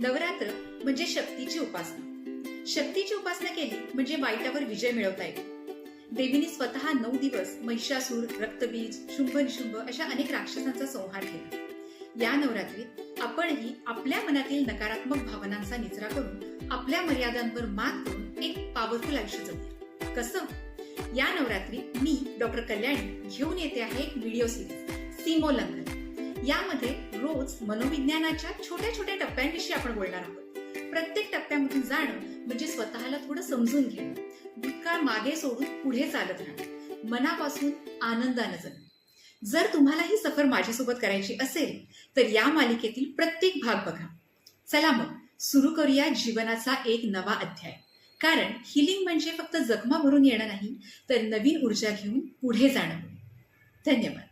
नवरात्र म्हणजे शक्तीची उपासना. शक्तीची उपासना केली म्हणजे वाईटावर विजय मिळवता येतो. देवीने स्वतः नऊ दिवस महिषासूर रक्तबीज शुंभ निशुंभ अशा अनेक राक्षसांचा संहार केला. या नवरात्रीत आपणही आपल्या मनातील नकारात्मक भावनांचा निचरा करून आपल्या मर्यादांवर मात करून एक पॉवरफुल आयुष्य जगूया. कसं? या नवरात्रीत मी डॉक्टर कल्याणी घेऊन येते आहे एक व्हिडिओ सिरीज सीमोल्लंघन. यामध्ये रोज मनोविज्ञानाच्या छोट्या छोट्या टप्प्यांविषयी आपण बोलणार आहोत. प्रत्येक टप्प्यामधून जाणं म्हणजे स्वतःला थोडं समजून घेणं. भूतकाळ मागे सोडून पुढे चालत राहणं. मनापासून आनंदानं जगणं. जर तुम्हाला ही सफर माझ्यासोबत करायची असेल तर या मालिकेतील प्रत्येक भाग बघा. चला मग सुरू करूया जीवनाचा एक नवा अध्याय. कारण हिलिंग म्हणजे फक्त जखमा भरून येणं नाही तर नवीन ऊर्जा घेऊन पुढे जाणं. धन्यवाद.